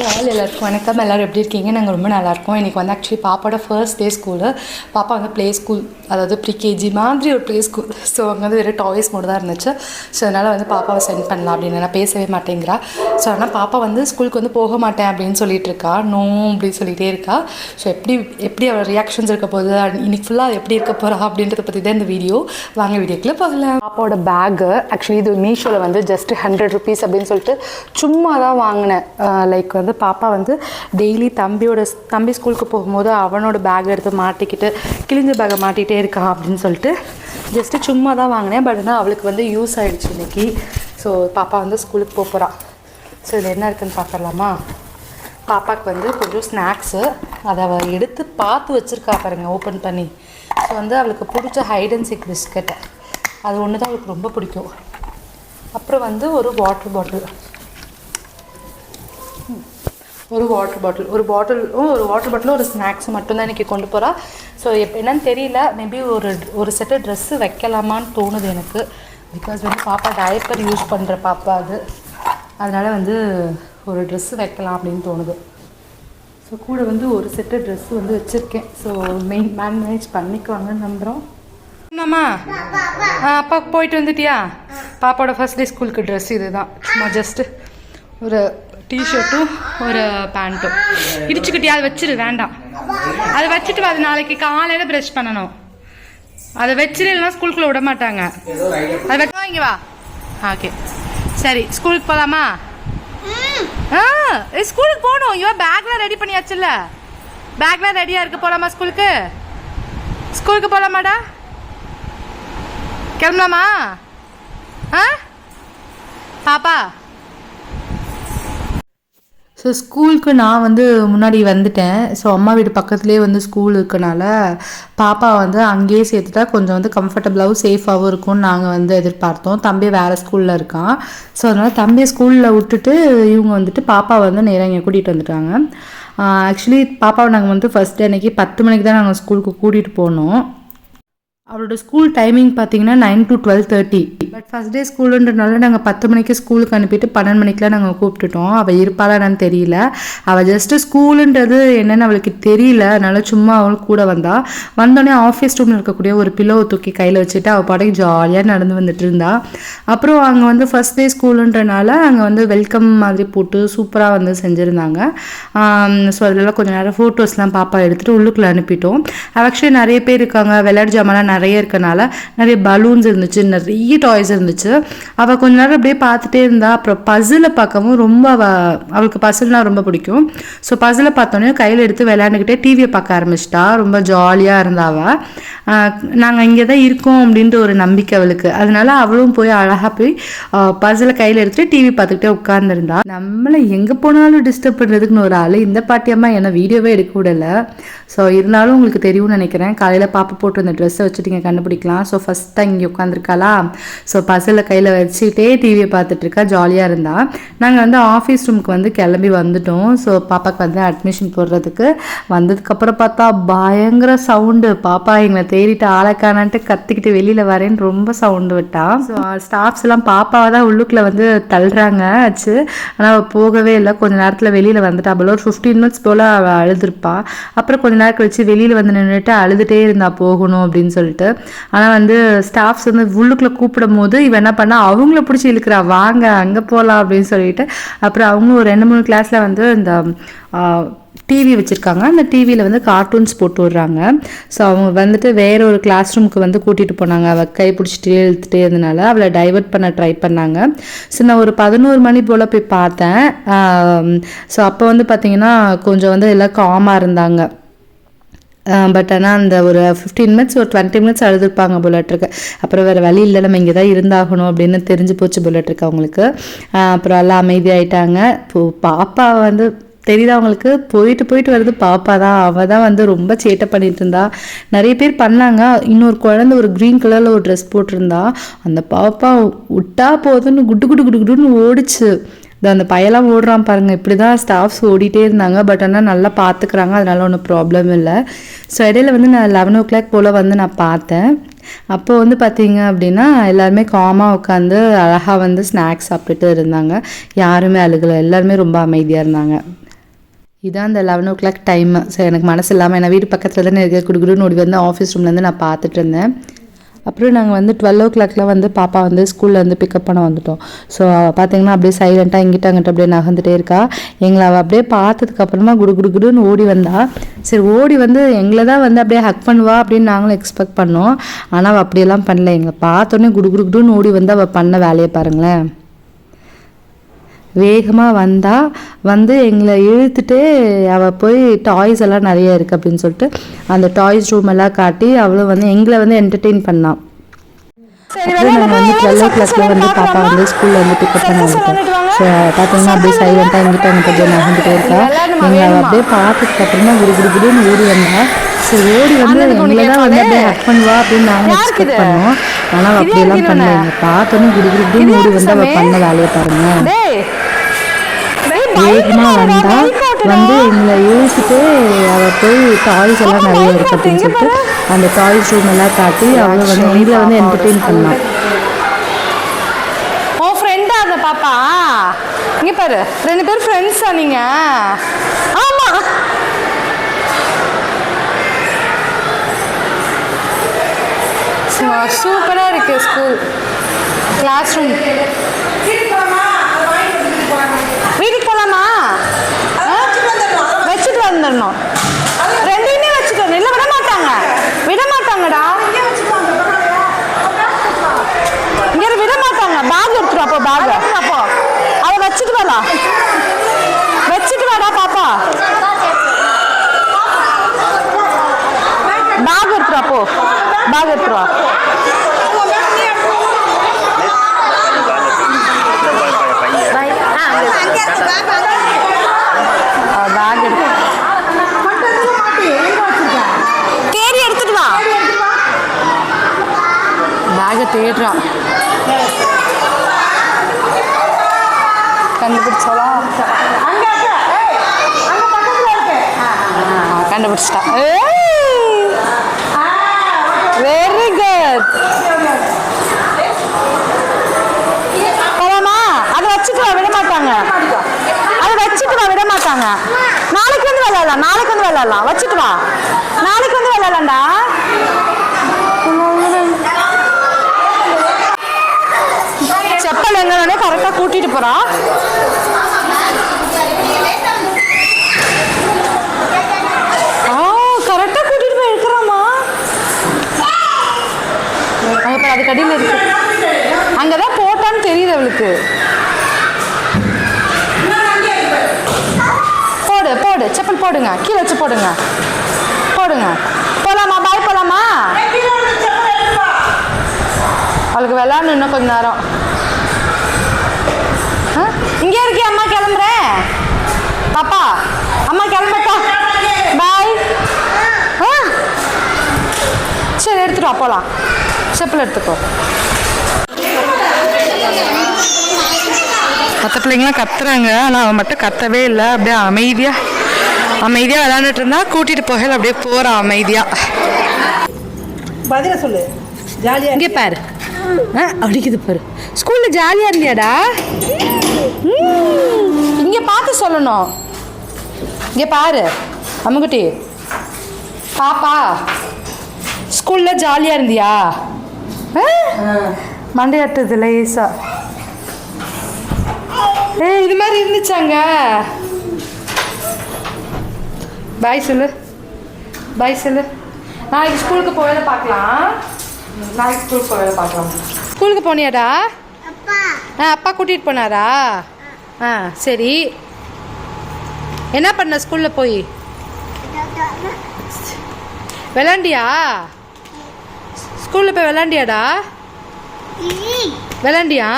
Hi all எல்லாருக்கும் வணக்கம். எல்லோரும் எப்படி இருக்கீங்க? நாங்கள் ரொம்ப நல்லாயிருக்கோம் இன்றைக்கி வந்து ஆக்சுவலி பாப்பாவோட ஃபர்ஸ்ட் டே ஸ்கூலு பாப்பா வந்து ப்ளே ஸ்கூல் அதாவது ப்ரிகேஜி மாதிரி ஒரு ப்ளே ஸ்கூல் ஸோ அங்கே வந்து வெறும் டாய்ஸ் மட்டும் தான் இருந்துச்சு. ஸோ அதனால் வந்து பாப்பாவை சென்ட் பண்ணலாம் அப்படின்னு. நான் பேசவே மாட்டேங்கிறா. ஸோ ஆனால் பாப்பா வந்து ஸ்கூலுக்கு வந்து போக மாட்டேன் அப்படின்னு சொல்லிட்டு இருக்கா. நோ அப்படின்னு சொல்லிகிட்டே இருக்கா. ஸோ எப்படி எப்படி அவள் ரியாக்ஷன்ஸ் இருக்க போகுது? இன்னைக்கு ஃபுல்லாக எப்படி இருக்க போகிறா அப்படின்றத பற்றி தான் இந்த வீடியோ வாங்க வீடியோக்குள்ளே பார்க்கலாம் பாப்பாவோட பேக்கு ஆக்சுவலி இது மீஷோவில் வந்து ஜஸ்ட் ஹண்ட்ரட் ருபீஸ் அப்படின்னு சொல்லிட்டு சும்மா தான் வாங்கினேன் லைக் வந்து பாப்பா வந்து டெய்லி தம்பியோட தம்பி ஸ்கூலுக்கு போகும்போது அவனோட பேக் எடுத்து மாட்டிக்கிட்டு கிழிஞ்ச பேக்கை மாட்டிகிட்டே இருக்கான் அப்படின்னு சொல்லிட்டு ஜஸ்ட்டு சும்மா தான் வாங்கினேன். பட் ஆனால் அவளுக்கு வந்து யூஸ் ஆகிடுச்சு இன்னைக்கு. ஸோ பாப்பா வந்து ஸ்கூலுக்கு போக போகிறான் ஸோ இது என்ன இருக்குன்னு பார்க்கலாமா பாப்பாவுக்கு வந்து கொஞ்சம் ஸ்நாக்ஸு அதை அவள் எடுத்து பார்த்து வச்சுருக்கா பாருங்க ஓப்பன் பண்ணி. ஸோ வந்து அவளுக்கு பிடிச்ச ஹைட் அண்ட் சிக் பிஸ்கட் அது ஒன்று தான் அவளுக்கு ரொம்ப பிடிக்கும். அப்புறம் வந்து ஒரு வாட்டர் பாட்டில் ஒரு வாட்டர் பாட்டில் ஒரு பாட்டிலும் ஒரு வாட்டர் பாட்டிலும் ஒரு ஸ்நாக்ஸ் மட்டும்தான் இன்றைக்கி கொண்டு போகிறா ஸோ எப்போ என்னன்னு தெரியல. மேபி ஒரு ஒரு செட்டு ட்ரெஸ்ஸு வைக்கலாமான்னு தோணுது எனக்கு. பிகாஸ் வந்து பாப்பா டயப்பர் யூஸ் பண்ணுற பாப்பா அது. அதனால் வந்து ஒரு ட்ரெஸ்ஸு வைக்கலாம் அப்படின்னு தோணுது. ஸோ கூட வந்து ஒரு செட்டு ட்ரெஸ்ஸு வந்து வச்சுருக்கேன். ஸோ மெயின் மேனேஜ் பண்ணிக்குவாங்கன்னு நம்புகிறோம் என்னம்மா? ஆ அப்பாவுக்கு போயிட்டு வந்துட்டியா? பாப்பாவோட ஃபர்ஸ்ட் டே ஸ்கூலுக்கு ட்ரெஸ் இதுதான். சும்மா ஜஸ்ட்டு ஒரு டிஷர்ட்டும் ஒரு பேண்ட்டும் இடிச்சுக்கிட்டியா அதை வச்சிரு வேண்டாம். அதை வச்சுட்டு வா, அது நாளைக்கு காலையில் ப்ரஷ் பண்ணணும். அதை வச்சிரு இல்லைன்னா ஸ்கூலுக்குள்ள விட மாட்டாங்க. அதை வச்சு இங்கே வா. ஓகே சரி ஸ்கூலுக்கு போகலாமா ஆ ஸ்கூலுக்கு போகணும். இவன் பேக்லாம் ரெடி பண்ணியாச்சுல்ல. பேக்லாம் ரெடியாக இருக்கு. போகலாமா ஸ்கூலுக்கு ஸ்கூலுக்கு போகலாமாடா கிளம்பலாமா? ஆ? பாப்பா ஸோ ஸ்கூலுக்கு நான் வந்து முன்னாடி வந்துட்டேன். ஸோ அம்மா வீடு பக்கத்துலேயே வந்து ஸ்கூல் இருக்கனால பாப்பா வந்து அங்கேயே சேர்த்துட்டா கொஞ்சம் வந்து கம்ஃபர்டபுளாகவும் சேஃபாகவும் இருக்கும்னு நாங்கள் வந்து எதிர்பார்த்தோம். தம்பி வேறு ஸ்கூலில் இருக்கான். ஸோ அதனால் தம்பியை ஸ்கூலில் விட்டுட்டு இவங்க வந்துட்டு பாப்பா வந்து நேராக இங்கே கூட்டிகிட்டு வந்துட்டாங்க. ஆக்சுவலி பாப்பாவை நாங்கள் வந்து ஃபஸ்ட் அன்னைக்கு பத்து மணிக்கு தான் நாங்கள் ஸ்கூலுக்கு கூட்டிகிட்டு போனோம். அவளோட ஸ்கூல் டைமிங் பார்த்தீங்கன்னா nine to twelve thirty but first day ஸ்கூலுன்றனால நாங்கள் பத்து மணிக்கு ஸ்கூலுக்கு அனுப்பிட்டு பன்னெண்டு மணிக்கெலாம் நாங்கள் கூப்பிட்டுட்டோம். அவள் இருப்பாளா என்னன்னு தெரியல. அவள் ஜஸ்ட்டு ஸ்கூலுன்றது என்னன்னு அவளுக்கு தெரியல. அதனால சும்மா அவளும் கூட வந்தா. வந்தோடனே ஆஃபீஸ் ரூமில் இருக்கக்கூடிய ஒரு பில்லோவை தூக்கி கையில் வச்சுட்டு அவள் பாட்டுக்கு ஜாலியாக நடந்து வந்துட்டு இருந்தா. அப்புறம் அங்கே வந்து ஃபஸ்ட் டே ஸ்கூலுன்றனால அங்கே வந்து வெல்கம் மாதிரி போட்டு சூப்பராக வந்து செஞ்சுருந்தாங்க. ஸோ அதெல்லாம் கொஞ்சம் நேரம் ஃபோட்டோஸ்லாம் பாப்பா எடுத்துகிட்டு உள்ளுக்குள்ளே அனுப்பிட்டோம். ஆக்சுவலி நிறைய பேர் இருக்காங்க. விளையாட்டு ஜாமான்லாம் நிறைய இருக்கனால நிறைய பலூன்ஸ் இருந்துச்சு நிறைய டாய்ஸ் இருந்துச்சு. அவள் கொஞ்ச நேரம் அப்படியே பார்த்துட்டே இருந்தா அப்புறம் பசிலை பார்க்கவும் ரொம்ப அவளுக்கு பசில்னால் ரொம்ப பிடிக்கும். ஸோ பசிலை பார்த்தோன்னே கையில் எடுத்து விளையாண்டுக்கிட்டே டிவியை பார்க்க ஆரம்பிச்சிட்டா. ரொம்ப ஜாலியாக இருந்தா அவள் நாங்கள் இங்கே தான் இருக்கோம் அப்படின்ற ஒரு நம்பிக்கை அவளுக்கு. அதனால அவளும் போய் அழகாக போய் பசிலை கையில் எடுத்துட்டு டிவி பார்த்துக்கிட்டே உட்காந்துருந்தா நம்மளை எங்கே போனாலும் டிஸ்டர்ப் பண்ணுறதுக்குன்னு ஒரு ஆள் இந்த பாட்டியம்மா என்ன வீடியோவே எடுக்க விடலை. ஸோ இருந்தாலும் உங்களுக்கு தெரியும்னு நினைக்கிறேன். காலையில் பாப்பா போட்டு அந்த ட்ரெஸ்ஸை வச்சுட்டு நீங்கள் கண்டுபிடிக்கலாம். ஸோ ஃபஸ்ட்டாக இங்கே உட்காந்துருக்காளா ஸோ பசில கையில் வச்சுக்கிட்டே டிவியை பார்த்துட்டு இருக்கா ஜாலியாக இருந்தா. நாங்கள் வந்து ஆஃபீஸ் ரூமுக்கு வந்து கிளம்பி வந்துட்டோம். ஸோ பாப்பாக்கு வந்து அட்மிஷன் போடுறதுக்கு வந்ததுக்கப்புறம் பார்த்தா பயங்கர சவுண்டு பாப்பா எங்களை தேடிட்டு ஆளைக்கானான்ட்டு கத்திக்கிட்டு வெளியில் வரேன்னு ரொம்ப சவுண்டு விட்டான் ஸோ ஸ்டாஃப்ஸ் எல்லாம் பாப்பாவை தான் உள்ளுக்குள்ள வந்து தள்ளுறாங்க. ஆச்சு. ஆனால் அவள் போகவே இல்லை. கொஞ்ச நேரத்தில் வெளியில் வந்துட்டா. அவள் ஒரு ஃபிஃப்டீன் மினிட்ஸ் போல் அவள் அழுதுருப்பா. அப்புறம் கொஞ்ச நேரம் கழிச்சு வெளியில் வந்து நின்றுட்டு அழுதுகிட்டே இருந்தா போகணும் அப்படின்னு சொல்லிட்டு. ஆனால் வந்து ஸ்டாஃப்ஸ் வந்து உள்ளுக்குள்ளே கூப்பிடும் போது இவன் என்ன பண்ணா அவங்கள பிடிச்சி இழுக்கிறா வாங்க அங்கே போகலாம் அப்படின்னு சொல்லிட்டு. அப்புறம் அவங்களும் ஒரு ரெண்டு மூணு கிளாஸில் வந்து இந்த டிவி வச்சுருக்காங்க. அந்த டிவியில் வந்து கார்ட்டூன்ஸ் போட்டு விடுறாங்க. ஸோ அவங்க வந்துட்டு வேற ஒரு கிளாஸ் ரூமுக்கு வந்து கூட்டிகிட்டு போனாங்க. அவள் கை பிடிச்சிட்டு இழுத்துட்டே இருந்தனால அவளை டைவர்ட் பண்ண ட்ரை பண்ணாங்க. ஸோ நான் ஒரு பதினோரு மணி போல் போய் பார்த்தேன். ஸோ அப்போ வந்து பார்த்தீங்கன்னா கொஞ்சம் வந்து எல்லாம் காமாக இருந்தாங்க. பட் ஆனால் அந்த ஒரு ஃபிஃப்டீன் மினிட்ஸ் ஒரு டுவெண்ட்டி மினிட்ஸ் அழுதுருப்பாங்க புல்லட்ருக்கு. அப்புறம் வேறு வழி இல்லை நம்ம இங்கே தான் இருந்தாகணும் அப்படின்னு தெரிஞ்சு போச்சு புல்லட்ருக்கு அவங்களுக்கு. அப்புறம் எல்லாம் அமைதியாயிட்டாங்க. இப்போ பாப்பா வந்து தெரியுது அவங்களுக்கு? போயிட்டு போயிட்டு வருது பாப்பா தான். அவள் தான் வந்து ரொம்ப சேட்டை பண்ணிட்டு இருந்தா. நிறைய பேர் பண்ணாங்க. இன்னொரு குழந்தை ஒரு க்ரீன் கலரில் ஒரு ட்ரெஸ் போட்டிருந்தா. அந்த பாப்பா விட்டா போதுன்னு குட்டு குட்டு குட்டு குட்டுன்னு ஓடிச்சு. இந்த அந்த பையெல்லாம் ஓடுறான் பாருங்கள் இப்படி தான் ஸ்டாஃப்ஸ் ஓடிட்டே இருந்தாங்க. பட் ஆனால் நல்லா பார்த்துக்குறாங்க அதனால் ஒன்றும் ப்ராப்ளம் இல்லை. ஸோ இடையில வந்து நான் லெவன் ஓ கிளாக் போல் வந்து நான் பார்த்தேன். அப்போ வந்து பார்த்தீங்க அப்படின்னா எல்லாருமே காமாக உட்காந்து அழகாக வந்து ஸ்நாக்ஸ் சாப்பிட்டுட்டு இருந்தாங்க. யாருமே அழுகலை. எல்லாருமே ரொம்ப அமைதியாக இருந்தாங்க. இதான் அந்த லெவன் ஓ கிளாக் டைம் சரி எனக்கு மனசு இல்லாமல் ஏன்னா வீடு பக்கத்தில் தானே இருக்க. குடுகுடுன்னு ஓடி வந்து ஆஃபீஸ் ரூம்லேருந்து நான் பார்த்துட்டு இருந்தேன். அப்புறம் நாங்கள் வந்து டுவெல் ஓ கிளாக்ல வந்து பாப்பா வந்து ஸ்கூல்லேருந்து பிக்கப் பண்ண வந்துட்டோம். ஸோ பார்த்தீங்கன்னா அப்படியே சைலண்ட்டாக இங்கிட்ட அங்கிட்ட அப்படியே நகர்ந்துட்டே இருக்கா. எங்களை அவள் அப்படியே பார்த்ததுக்கப்புறமா குடு குடு குடுன்னு ஓடி வந்தா. சரி ஓடி வந்து எங்களை தான் வந்து அப்படியே ஹக் பண்ணுவா அப்படின்னு நாங்களும் எக்ஸ்பெக்ட் பண்ணோம். ஆனால் அவள் அப்படியெல்லாம் பண்ணல. எங்களை பார்த்தோன்னே குடு குடு குடுன்னு ஓடி வந்து அவள் பண்ண வேலையை பாருங்களேன். வேகமாக வந்தா வந்து எங்களை இழுத்துட்டு அவள் போய் டாய்ஸ் எல்லாம் நிறைய இருக்குது அப்படின்னு சொல்லிட்டு அந்த டாய்ஸ் ரூம் எல்லாம் காட்டி அவளும் வந்து எங்களை வந்து என்டர்டெயின் பண்ணான் அப்புறம் நாங்கள் வந்து டுவெல் ஓ கிளாக்ல வந்து பாப்பா வந்து ஸ்கூல்ல வந்து பிக்கப் பண்ண வந்துட்டோம் ஸோ பார்த்தீங்கன்னா அப்படியே சைலண்டாக எங்கிட்ட அங்கிட்ட அப்படியே நகர்ந்துட்டே இருக்கா. எங்களை அவள் அப்படியே பார்த்ததுக்கு அப்புறமா குடு குடு குடுன்னு ஓடி வந்தா. சரி ஓடி வந்து எங்களை தான் வந்து அப்படியே ஹக் பண்ணுவா அப்படின்னு நாங்கள் எக்ஸ்பெக்ட் பண்ணோம். ஆனால் அவள் அப்படியெல்லாம் பண்ணல. பார்த்தோன்னே குடு குடு குடுன்னு ஓடி வந்து அவள் பண்ண வேலையை பாருங்க. டேய் வேகமாக வந்தா? வந்து எங்களை இழுத்துட்டு அவள் போய் டாய்ஸ் எல்லாம் நிறைய இருக்கு அப்படின்னு சொல்லிட்டு அந்த டாய்ஸ் ரூம் எல்லாம் காட்டி அவளை வந்து எங்களை வந்து என்டர்டெயின் பண்ணான் உன் ஃப்ரெண்டா அந்த பாப்பா. இங்க பாரு ரெண்டு பேரும் ஃப்ரெண்ட்ஸா நீங்க. ஆமா. சூப்பரா இருக்கு ஸ்கூல் கிளாஸ் ரூம் வச்சுட்டு வந்துடணும் ரெண்டையுமே வச்சுட்டு வரணும். இல்ல விட மாட்டாங்க விட மாட்டாங்கடா இங்க விட மாட்டாங்க பேக் எடுத்துட்டு அப்போ பேக் அப்போ அதை வச்சுட்டு வரலாம் வச்சுட்டு வாடா பாப்பா. பேக் எடுத்துட்டு அப்போ பேக் எடுத்துட்டு வா பேக் எடுத்து தேடி எடுத்துட்டு வா தேடுறான் கண்டுபிடிச்சாலா கண்டுபிடிச்சிட்டா. வெரி குட் போலாமா அதை வச்சுட்டு வா விட மாட்டாங்க. அதை வச்சுட்டு வா விட மாட்டாங்க. நாளைக்கு வந்து விளையாடலாம் நாளைக்கு வந்து விளையாடலாம். வச்சுட்டு வா. நாளைக்கு வந்து விளையாடலாம்டா செப்பல் எங்க கரெக்டாக கூட்டிட்டு போறா? ஆ கரெக்டாக கூட்டிகிட்டு போய் எடுக்கிறாமா இப்போ அது கடியில் இருக்கு. அங்கதான் போட்டான்னு தெரியுது அவளுக்கு. போடு போடு செப்பல் போடுங்க. கீழே வச்சு போடுங்க. போடுங்க. போலாமா? பாய் போலாமா? அவளுக்கு விளாடணும் இன்னும் கொஞ்ச நேரம். இங்கே இருக்கே அம்மா கிளம்புறேன் பாப்பா அம்மா கிளம்பட்டா. பாய். ஆ. சரி எடுத்துட்டு வா போகலாம் செப்பல் எடுத்துக்கோ. மற்ற பிள்ளைங்களாம் கத்துறாங்க ஆனால் அவன் மட்டும் கத்தவே இல்லை அப்படியே அமைதியாக அமைதியாக விளாண்டுட்டு இருந்தா கூட்டிகிட்டு போகல அப்படியே போகிறான் அமைதியாக பதில சொல்லு. ஜாலியா இங்கே பாரு. ஆ அடிக்குது பாரு. ஸ்கூலில் ஜாலியாக இருந்தியாடா? இங்கே பார்த்து சொல்லணும். இங்கே பாரு அம்முக்குட்டி பாப்பா ஸ்கூலில் ஜாலியாக இருந்தியா? ஆ? மண்டையாட்டுது லேசா ஏ இது மாதிரி இருந்துச்சாங்க? பாய் சொல்லு. பாய் சொல்லு. நாளைக்கு ஸ்கூலுக்கு போவேல பார்க்கலாம். நாளைக்கு ஸ்கூலுக்கு போவேல பார்க்கலாம். ஸ்கூலுக்கு போனியாடா? ஆ அப்பா கூட்டிகிட்டு போனாரா? ஆ சரி. என்ன பண்ண ஸ்கூலில் போய்? விளாண்டியா ஸ்கூலில் போய் விளாண்டியாடா விளாண்டியா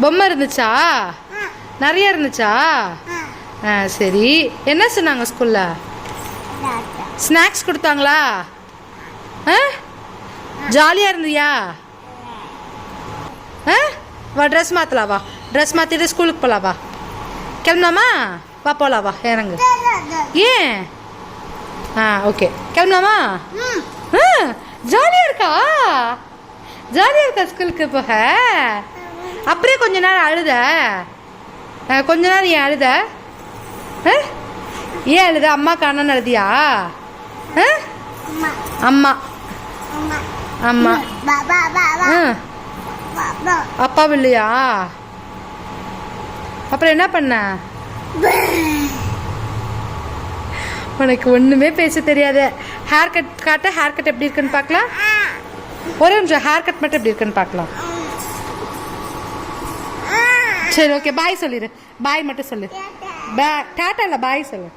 பொம்மை இருந்துச்சா? நிறைய இருந்துச்சா? ஆ சரி. என்ன சொன்னாங்க ஸ்கூலில் ஸ்நாக்ஸ் கொடுத்தாங்களா? ஆ? ஜாலியாக இருந்தியா? ஆ? வா ட்ரெஸ் மாற்றலாம் வா. ட்ரெஸ் மாற்றிட்டு ஸ்கூலுக்கு போகலாம் வா. கிளம்பலாமா? வா போகலாம் வா. இறங்கு. ஏன்? ஆ ஓகே கிளம்பலாமா? ஜாலியாக இருக்கா? ஜாலியாக இருக்கா ஸ்கூலுக்கு போக? அப்படியே கொஞ்ச நேரம் அழுத? கொஞ்ச நேரம் ஏன் அழுத? ஏன் எழுது அம்மா காணன்னு எழுதியா ஆ? அம்மா. அம்மா. ஆ. அப்பா இல்லையா அப்புறம் என்ன பண்ண? உனக்கு ஒண்ணுமே பேச தெரியாது. ஹேர் கட் காட்ட ஹேர் கட் எப்படி இருக்குன்னு பார்க்கலாம்? ஒரே நிமிஷம் ஹேர் கட் மட்டும் எப்படி இருக்குன்னு பார்க்கலாம். சரி ஓகே பாய் சொல்லிடு பாய் மட்டும் சொல்லு. பா டாட்டா இல்லை பாய் சொல்லு.